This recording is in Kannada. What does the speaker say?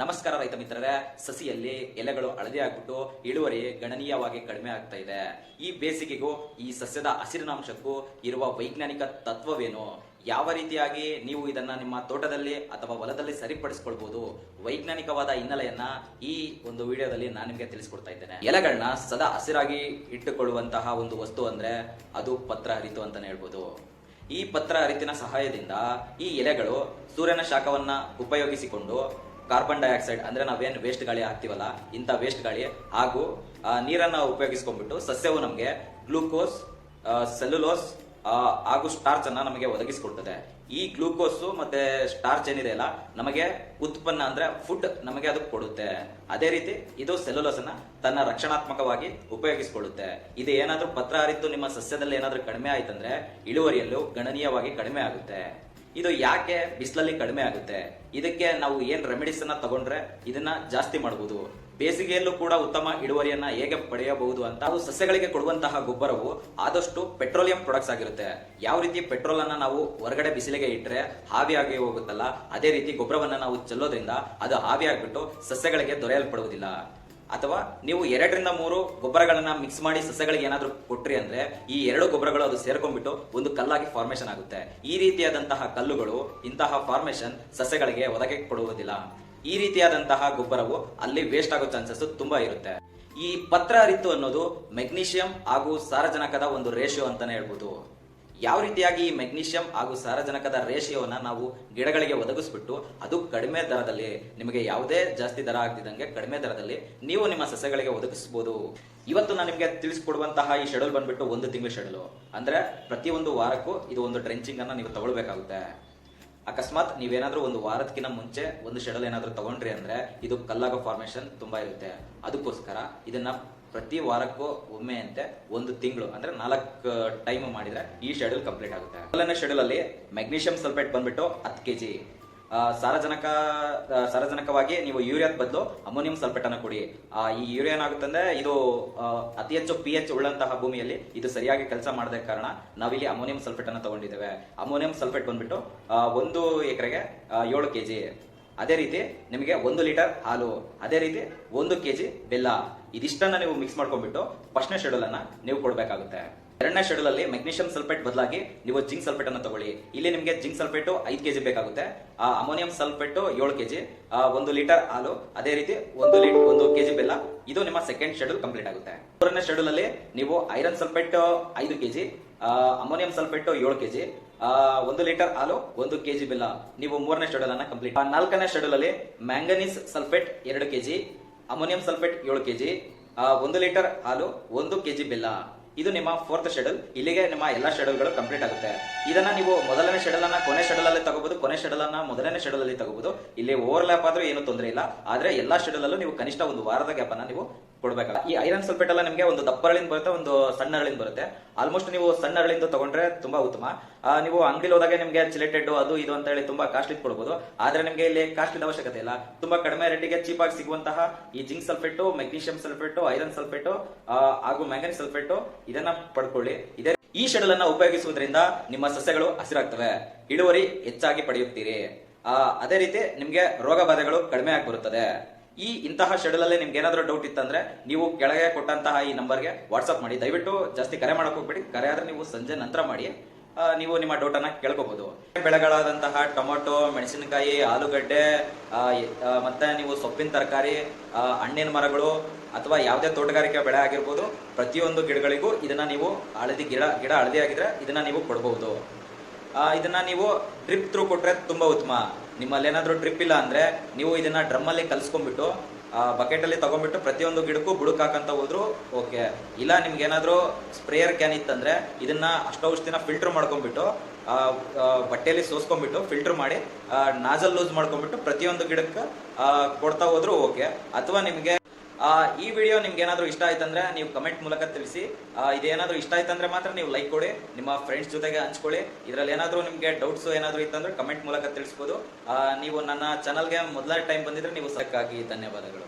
ನಮಸ್ಕಾರ ರೈತ ಮಿತ್ರರೇ, ಸಸಿಯಲ್ಲಿ ಎಲೆಗಳು ಹಳದಿ ಆಗ್ಬಿಟ್ಟು ಇಳುವರಿ ಗಣನೀಯವಾಗಿ ಕಡಿಮೆ ಆಗ್ತಾ ಇದೆ. ಈ ಬೇಸಿಗೆಗೂ, ಈ ಸಸ್ಯದ ಹಸಿರಿನಾಂಶಕ್ಕೂ ಇರುವ ವೈಜ್ಞಾನಿಕ ತತ್ವವೇನು? ಯಾವ ರೀತಿಯಾಗಿ ನೀವು ಇದನ್ನ ನಿಮ್ಮ ತೋಟದಲ್ಲಿ ಅಥವಾ ಹೊಲದಲ್ಲಿ ಸರಿಪಡಿಸ್ಕೊಳ್ಬಹುದು ವೈಜ್ಞಾನಿಕವಾದ ಹಿನ್ನೆಲೆಯನ್ನ ಈ ಒಂದು ವಿಡಿಯೋದಲ್ಲಿ ನಾನು ನಿಮಗೆ ತಿಳಿಸ್ಕೊಡ್ತಾ ಇದ್ದೇನೆ. ಎಲೆಗಳನ್ನ ಸದಾ ಹಸಿರಾಗಿ ಇಟ್ಟುಕೊಳ್ಳುವಂತಹ ಒಂದು ವಸ್ತು ಅಂದ್ರೆ ಅದು ಪತ್ರ ಹರಿತು ಅಂತಾನೆ ಹೇಳ್ಬೋದು. ಈ ಪತ್ರ ಹರಿತಿನ ಸಹಾಯದಿಂದ ಈ ಎಲೆಗಳು ಸೂರ್ಯನ ಶಾಖವನ್ನ ಉಪಯೋಗಿಸಿಕೊಂಡು ಕಾರ್ಬನ್ ಡೈಆಕ್ಸೈಡ್ ಅಂದ್ರೆ ನಾವೇನು ವೇಸ್ಟ್ ಗಾಳಿ ಹಾಕ್ತಿವಲ್ಲ, ಇಂಥ ವೇಸ್ಟ್ ಗಾಳಿ ಹಾಗೂ ನೀರನ್ನು ಉಪಯೋಗಿಸ್ಕೊಂಡ್ಬಿಟ್ಟು ಸಸ್ಯವು ನಮಗೆ ಗ್ಲೂಕೋಸ್ ಸೆಲ್ಯುಲೋಸ್ ಹಾಗೂ ಸ್ಟಾರ್ಚ್ ಅನ್ನ ನಮಗೆ ಒದಗಿಸಿಕೊಡ್ತದೆ. ಈ ಗ್ಲೂಕೋಸ್ ಮತ್ತೆ ಸ್ಟಾರ್ಚ್ ಏನಿದೆ ಅಲ್ಲ, ನಮಗೆ ಉತ್ಪನ್ನ ಅಂದ್ರೆ ಫುಡ್ ನಮಗೆ ಅದು ಕೊಡುತ್ತೆ. ಅದೇ ರೀತಿ ಇದು ಸೆಲ್ಯುಲೋಸ್ ಅನ್ನ ತನ್ನ ರಕ್ಷಣಾತ್ಮಕವಾಗಿ ಉಪಯೋಗಿಸಿಕೊಳ್ಳುತ್ತೆ ಇದು ಏನಾದ್ರೂ ಪತ್ರ ಹರಿತು ನಿಮ್ಮ ಸಸ್ಯದಲ್ಲಿ ಏನಾದ್ರೂ ಕಡಿಮೆ ಆಯ್ತಂದ್ರೆ ಇಳುವರಿಯಲ್ಲೂ ಗಣನೀಯವಾಗಿ ಕಡಿಮೆ ಆಗುತ್ತೆ. ಇದು ಯಾಕೆ ಬಿಸಿಲಲ್ಲಿ ಕಡಿಮೆ ಆಗುತ್ತೆ? ಇದಕ್ಕೆ ನಾವು ಏನ್ ರೆಮಿಡೀಸ್ ಅನ್ನ ತಗೊಂಡ್ರೆ ಇದನ್ನ ಜಾಸ್ತಿ ಮಾಡಬಹುದು ಬೇಸಿಗೆಯಲ್ಲೂ ಕೂಡ ಉತ್ತಮ ಇಳುವರಿಯನ್ನ ಹೇಗೆ ಪಡೆಯಬಹುದು ಅಂತ ನಾವು ಸಸ್ಯಗಳಿಗೆ ಕೊಡುವಂತಹ ಗೊಬ್ಬರವು ಆದಷ್ಟು ಪೆಟ್ರೋಲಿಯಂ ಪ್ರಾಡಕ್ಟ್ಸ್ ಆಗಿರುತ್ತೆ. ಯಾವ ರೀತಿ ಪೆಟ್ರೋಲ್ ಅನ್ನ ನಾವು ಹೊರಗಡೆ ಬಿಸಿಲಿಗೆ ಇಟ್ಟರೆ ಆವಿಯಾಗಿ ಹೋಗುತ್ತಲ್ಲ, ಅದೇ ರೀತಿ ಗೊಬ್ಬರವನ್ನ ನಾವು ಚೆಲ್ಲೋದ್ರಿಂದ ಅದು ಹಾವಿ ಆಗ್ಬಿಟ್ಟು ಸಸ್ಯಗಳಿಗೆ ದೊರೆಯಲ್ಪಡುವುದಿಲ್ಲ. ಅಥವಾ ನೀವು ಎರಡರಿಂದ ಮೂರು ಗೊಬ್ಬರಗಳನ್ನ ಮಿಕ್ಸ್ ಮಾಡಿ ಸಸ್ಯಗಳಿಗೆ ಏನಾದರೂ ಕೊಟ್ರಿ ಅಂದ್ರೆ ಈ ಎರಡು ಗೊಬ್ಬರಗಳು ಅದು ಸೇರ್ಕೊಂಡ್ಬಿಟ್ಟು ಒಂದು ಕಲ್ಲಾಗಿ ಫಾರ್ಮೇಶನ್ ಆಗುತ್ತೆ. ಈ ರೀತಿಯಾದಂತಹ ಕಲ್ಲುಗಳು ಇಂತಹ ಫಾರ್ಮೇಶನ್ ಸಸ್ಯಗಳಿಗೆ ಒದಗಿ ಕೊಡುವುದಿಲ್ಲ. ಈ ರೀತಿಯಾದಂತಹ ಗೊಬ್ಬರವು ಅಲ್ಲಿ ವೇಸ್ಟ್ ಆಗೋ ಚಾನ್ಸಸ್ ತುಂಬಾ ಇರುತ್ತೆ. ಈ ಪತ್ರ ಅರಿತು ಅನ್ನೋದು ಮೆಗ್ನೀಷಿಯಂ ಹಾಗೂ ಸಾರಜನಕದ ಒಂದು ರೇಷಿಯೋ ಅಂತಾನೆ ಹೇಳ್ಬೋದು. ಯಾವ ರೀತಿಯಾಗಿ ಈ ಮೆಗ್ನೀಷಿಯಂ ಹಾಗೂ ಸಾರಜನಕದ ರೇಷಿಯೋನ ನಾವು ಗಿಡಗಳಿಗೆ ಒದಗಿಸ್ಬಿಟ್ಟು ಅದು ಕಡಿಮೆ ದರದಲ್ಲಿ ನಿಮಗೆ ಯಾವುದೇ ಜಾಸ್ತಿ ದರ ಆಗ್ತಿದ್ದಂಗೆ ಕಡಿಮೆ ದರದಲ್ಲಿ ನೀವು ನಿಮ್ಮ ಸಸ್ಯಗಳಿಗೆ ಒದಗಿಸಬಹುದು ಇವತ್ತು ನಾನು ನಿಮಗೆ ತಿಳಿಸ್ಕೊಡುವಂತಹ ಈ ಶೆಡ್ಯೂಲ್ ಬಂದ್ಬಿಟ್ಟು ಒಂದು ತಿಂಗಳ ಶೆಡ್ಯೂಲು. ಅಂದ್ರೆ ಪ್ರತಿಯೊಂದು ವಾರಕ್ಕೂ ಇದು ಒಂದು ಡ್ರೆಂಚಿಂಗ್ ಅನ್ನ ನೀವು ತಗೊಳ್ಬೇಕಾಗುತ್ತೆ. ಅಕಸ್ಮಾತ್ ನೀವೇನಾದ್ರೂ ಒಂದು ವಾರದಕ್ಕಿಂತ ಮುಂಚೆ ಒಂದು ಶೆಡ್ಯೂಲ್ ಏನಾದ್ರೂ ತಗೊಂಡ್ರಿ ಅಂದ್ರೆ ಇದು ಕಲ್ಲಾಗೋ ಫಾರ್ಮೇಶನ್ ತುಂಬಾ ಇರುತ್ತೆ. ಅದಕ್ಕೋಸ್ಕರ ಇದನ್ನ ಪ್ರತಿ ವಾರಕ್ಕೂ ಒಮ್ಮೆ ಅಂತೆ ಒಂದು ತಿಂಗಳು, ಅಂದ್ರೆ ನಾಲ್ಕು ಟೈಮ್ ಮಾಡಿದ್ರೆ ಈ ಶೆಡ್ಯೂಲ್ ಕಂಪ್ಲೀಟ್ ಆಗುತ್ತೆ. ಮೊದಲನೇ ಶೆಡ್ಯೂಲ್ ಅಲ್ಲಿ ಮೆಗ್ನೀಷಿಯಂ ಸಲ್ಫೇಟ್ ಬಂದ್ಬಿಟ್ಟು ಹತ್ತು ಕೆಜಿ ಸಾರಜನಕ ಸಾರಜನಕವಾಗಿ ನೀವು ಯೂರಿಯಾದ ಬದಲು ಅಮೋನಿಯಂ ಸಲ್ಫೇಟ್ ಅನ್ನು ಕೊಡಿ. ಈ ಯೂರಿಯಾ ಏನಾಗುತ್ತಂದ್ರೆ ಇದು ಅತಿ ಹೆಚ್ಚು ಪಿ ಎಚ್ ಉಳ್ಳಂತಹ ಭೂಮಿಯಲ್ಲಿ ಇದು ಸರಿಯಾಗಿ ಕೆಲಸ ಮಾಡದ ಕಾರಣ ನಾವಿಲ್ಲಿ ಅಮೋನಿಯಂ ಸಲ್ಫೇಟ್ ಅನ್ನು ತಗೊಂಡಿದ್ದೇವೆ. ಅಮೋನಿಯಂ ಸಲ್ಫೇಟ್ ಬಂದ್ಬಿಟ್ಟು ಒಂದು ಎಕರೆಗೆ ಏಳು ಕೆಜಿ ಅದೇ ರೀತಿ ನಿಮಗೆ ಒಂದು ಲೀಟರ್ ಹಾಲು, ಅದೇ ರೀತಿ ಒಂದು ಕೆಜಿ ಬೆಲ್ಲ, ಇದಿಷ್ಟನ್ನ ನೀವು ಮಿಕ್ಸ್ ಮಾಡ್ಕೊಂಡ್ಬಿಟ್ಟು ಫಸ್ಟ್ನೇ ಶೆಡ್ಯೂಲ್ ಅನ್ನ ನೀವು ಕೊಡಬೇಕಾಗುತ್ತೆ. ಎರಡನೇ ಶೆಡ್ಯೂಲ್ ಅಲ್ಲಿ ಮೆಗ್ನೀಷಿಯಂ ಸಲ್ಫೇಟ್ ಬದಲಾಗಿ ನೀವು ಜಿಂಕ್ ಸಲ್ಫೇಟ್ ಅನ್ನು ತಗೊಳ್ಳಿ. ಇಲ್ಲಿ ನಿಮಗೆ ಜಿಂಕ್ ಸಲ್ಫೇಟ್ ಐದು ಕೆಜಿ ಬೇಕಾಗುತ್ತೆ. ಆ ಅಮೋನಿಯಂ ಸಲ್ಫೇಟ್ ಏಳು ಕೆಜಿ ಒಂದು ಲೀಟರ್ ಹಾಲು, ಅದೇ ರೀತಿ ಒಂದು ಲೀಟರ್ ಒಂದು ಕೆಜಿ ಬೆಲ್ಲ. ಇದು ನಿಮ್ಮ ಸೆಕೆಂಡ್ ಶೆಡ್ಯೂಲ್ ಕಂಪ್ಲೀಟ್ ಆಗುತ್ತೆ. ಮೂರನೇ ಶೆಡ್ಯೂಲ್ ಅಲ್ಲಿ ನೀವು ಐರನ್ ಸಲ್ಫೇಟ್ ಐದು ಕೆಜಿ ಅಮೋನಿಯಂ ಸಲ್ಫೇಟ್ ಏಳು ಕೆಜಿ ಒಂದು ಲೀಟರ್ ಹಾಲು, ಒಂದು ಕೆಜಿ ಬೆಲ್ಲ. ನೀವು ಮೂರನೇ ಶೆಡ್ಯೂಲ್ ಅನ್ನ ಕಂಪ್ಲೀಟ್ ನಾಲ್ಕನೇ ಶೆಡ್ಯೂಲ್ ಅಲ್ಲಿ ಮ್ಯಾಂಗನೀಸ್ ಸಲ್ಫೇಟ್ ಎರಡು ಕೆಜಿ ಅಮೋನಿಯಂ ಸಲ್ಫೇಟ್ ಏಳು ಕೆಜಿ ಒಂದು ಲೀಟರ್ ಹಾಲು, ಒಂದು ಕೆಜಿ ಬೆಲ್ಲ. ಇದು ನಿಮ್ಮ ಫೋರ್ತ್ ಶೆಡ್ಯೂಲ್ ಇಲ್ಲಿಗೆ ನಿಮ್ಮ ಎಲ್ಲಾ ಶೆಡ್ಯೂಲ್ಗಳು ಕಂಪ್ಲೀಟ್ ಆಗುತ್ತೆ. ಇದನ್ನ ನೀವು ಮೊದಲನೇ ಶೆಡ್ಯೂಲ್ ಅನ್ನ ಕೊನೆ ಶೆಡ್ಯೂಲ್ ಅಲ್ಲಿ ತಗೋಬಹುದು ಕೊನೆ ಶೆಡ್ಯೂಲ್ ಅನ್ನ ಮೊದಲನೇ ಶೆಡ್ಯೂಲ್ ಅಲ್ಲಿ ತಗೋಬಹುದು ಇಲ್ಲಿ ಓವರ್ಲ್ಯಾಪ್ ಆದ್ರೂ ಏನು ತೊಂದರೆ ಇಲ್ಲ. ಆದ್ರೆ ಎಲ್ಲಾ ಶೆಡ್ಯೂಲ್ ಅಲ್ಲೂ ನೀವು ಕನಿಷ್ಠ ಒಂದು ವಾರದ ಗ್ಯಾಪ್ ಅನ್ನ ನೀವು ಕೊಡ್ಬೇಕಲ್ಲ ಈ ಐರನ್ ಸಲ್ಫೇಟ್ ಎಲ್ಲ ನಿಮಗೆ ಒಂದು ದಪ್ಪ ಹರಳಿಂದ ಬರುತ್ತೆ, ಒಂದು ಸಣ್ಣ ಅರಳಿಂದ ಬರುತ್ತೆ. ಆಲ್ಮೋಸ್ಟ್ ನೀವು ಸಣ್ಣ ಅರಳಿಂದ ತಗೊಂಡ್ರೆ ತುಂಬಾ ಉತ್ತಮ. ನೀವು ಅಂಗಡಿಲಿ ಹೋದಾಗ ನಿಮಗೆ ಚಿಲೆಟೆಡ್ ಅದು ಇದು ಅಂತ ಹೇಳಿ ತುಂಬಾ ಕಾಸ್ಟ್ಲಿ ಕೊಡಬಹುದು ಆದ್ರೆ ನಿಮಗೆ ಇಲ್ಲಿ ಕಾಸ್ಟ್ಲಿ ಅವಶ್ಯಕತೆ ಇಲ್ಲ. ತುಂಬಾ ಕಡಿಮೆ ರೇಟಿಗೆ ಚೀಪ್ ಆಗಿ ಸಿಗುವಂತಹ ಈ zinc sulphate magnesium sulphate iron sulphate ಹಾಗೂ ಮ್ಯಾಂಗನ್ ಸಲ್ಫೇಟ್ ಇದನ್ನ ಪಡ್ಕೊಳ್ಳಿ. ಇದೇ ಈ ಶೆಡಲ್ ಅನ್ನ ಉಪಯೋಗಿಸುವುದರಿಂದ ನಿಮ್ಮ ಸಸ್ಯಗಳು ಹಸಿರಾಗ್ತವೆ. ಇಳುವರಿ ಹೆಚ್ಚಾಗಿ ಪಡೆಯುತ್ತೀರಿ. ಅದೇ ರೀತಿ ನಿಮ್ಗೆ ರೋಗ ಬಾಧೆಗಳು ಕಡಿಮೆ ಆಗಿ ಬರುತ್ತದೆ. ಈ ಇಂತಹ ಶೆಡ್ಯೂಲ್ ಅಲ್ಲಿ ನಿಮ್ಗೆ ಏನಾದರೂ ಡೌಟ್ ಇತ್ತಂದ್ರೆ ನೀವು ಕೆಳಗೆ ಕೊಟ್ಟಂತಹ ಈ ನಂಬರ್ಗೆ ವಾಟ್ಸ್ಆಪ್ ಮಾಡಿ. ದಯವಿಟ್ಟು ಜಾಸ್ತಿ ಕರೆ ಮಾಡಕ್ ಹೋಗ್ಬೇಡಿ. ಕರೆ ಆದ್ರೆ ನೀವು ಸಂಜೆ ನಂತರ ಮಾಡಿ. ನೀವು ನಿಮ್ಮ ಡೌಟ್ ಅನ್ನ ಕೇಳ್ಕೋಬಹುದು ಬೆಳೆಗಳಾದಂತಹ ಟೊಮೊಟೊ, ಮೆಣಸಿನಕಾಯಿ, ಆಲೂಗಡ್ಡೆ ಮತ್ತೆ ನೀವು ಸೊಪ್ಪಿನ ತರಕಾರಿ ಹಣ್ಣಿನ ಮರಗಳು ಅಥವಾ ಯಾವುದೇ ತೋಟಗಾರಿಕೆ ಬೆಳೆ ಆಗಿರ್ಬೋದು, ಪ್ರತಿಯೊಂದು ಗಿಡಗಳಿಗೂ ಇದನ್ನ ನೀವು ಹಳದಿ ಗಿಡ ಗಿಡ ಹಳದಿ ಆಗಿದ್ರೆ ಇದನ್ನ ನೀವು ಕೊಡಬಹುದು ಇದನ್ನ ನೀವು ಡ್ರಿಪ್ ಥ್ರೂ ಕೊಟ್ರೆ ತುಂಬಾ ಉತ್ತಮ. ನಿಮ್ಮಲ್ಲಿ ಏನಾದ್ರು ಡ್ರಿಪ್ ಇಲ್ಲ ಅಂದ್ರೆ ನೀವು ಇದನ್ನ ಡ್ರಮ್ ಅಲ್ಲಿ ಕಲ್ಸ್ಕೊಂಡ್ಬಿಟ್ಟು ಬಕೆಟ್ ಅಲ್ಲಿ ತಗೊಂಡ್ಬಿಟ್ಟು ಪ್ರತಿಯೊಂದು ಗಿಡಕ್ಕೂ ಬುಡಕ್ ಹಾಕಂತ ಹೋದ್ರು ಓಕೆ ಇಲ್ಲ ನಿಮ್ಗೆ ಏನಾದ್ರು ಸ್ಪ್ರೇಯರ್ ಕ್ಯಾನ್ ಇತ್ತಂದ್ರೆ ಇದನ್ನ ಅಷ್ಟೌಷಧಿನ ಫಿಲ್ಟರ್ ಮಾಡ್ಕೊಂಡ್ಬಿಟ್ಟು ಬಟ್ಟೆಯಲ್ಲಿ ಸೋಸ್ಕೊಂಡ್ಬಿಟ್ಟು ಫಿಲ್ಟರ್ ಮಾಡಿ ನಾಜಲ್ ಲೂಸ್ ಮಾಡ್ಕೊಂಡ್ಬಿಟ್ಟು ಪ್ರತಿಯೊಂದು ಗಿಡಕ್ಕೆ ಕೊಡ್ತಾ ಹೋದ್ರು ಓಕೆ ಅಥವಾ ನಿಮಗೆ ಈ ವಿಡಿಯೋ ನಿಮ್ಗೆ ಏನಾದರೂ ಇಷ್ಟ ಆಯ್ತಂದ್ರೆ ನೀವು ಕಮೆಂಟ್ ಮೂಲಕ ತಿಳಿಸಿ. ಇದೇನಾದರೂ ಇಷ್ಟ ಆಯ್ತಂದ್ರೆ ಮಾತ್ರ ನೀವು ಲೈಕ್ ಕೊಡಿ, ನಿಮ್ಮ ಫ್ರೆಂಡ್ಸ್ ಜೊತೆಗೆ ಹಂಚ್ಕೊಳ್ಳಿ. ಇದರಲ್ಲಿ ಏನಾದರೂ ನಿಮಗೆ ಡೌಟ್ಸ್ ಏನಾದರೂ ಇತ್ತಂದ್ರೆ ಕಮೆಂಟ್ ಮೂಲಕ ತಿಳಿಸ್ಬೋದು. ನೀವು ನನ್ನ ಚಾನಲ್ಗೆ ಮೊದಲ ಟೈಮ್ ಬಂದಿದ್ರೆ ನೀವು ಸಕ್ಕಾಗಿ ಧನ್ಯವಾದಗಳು.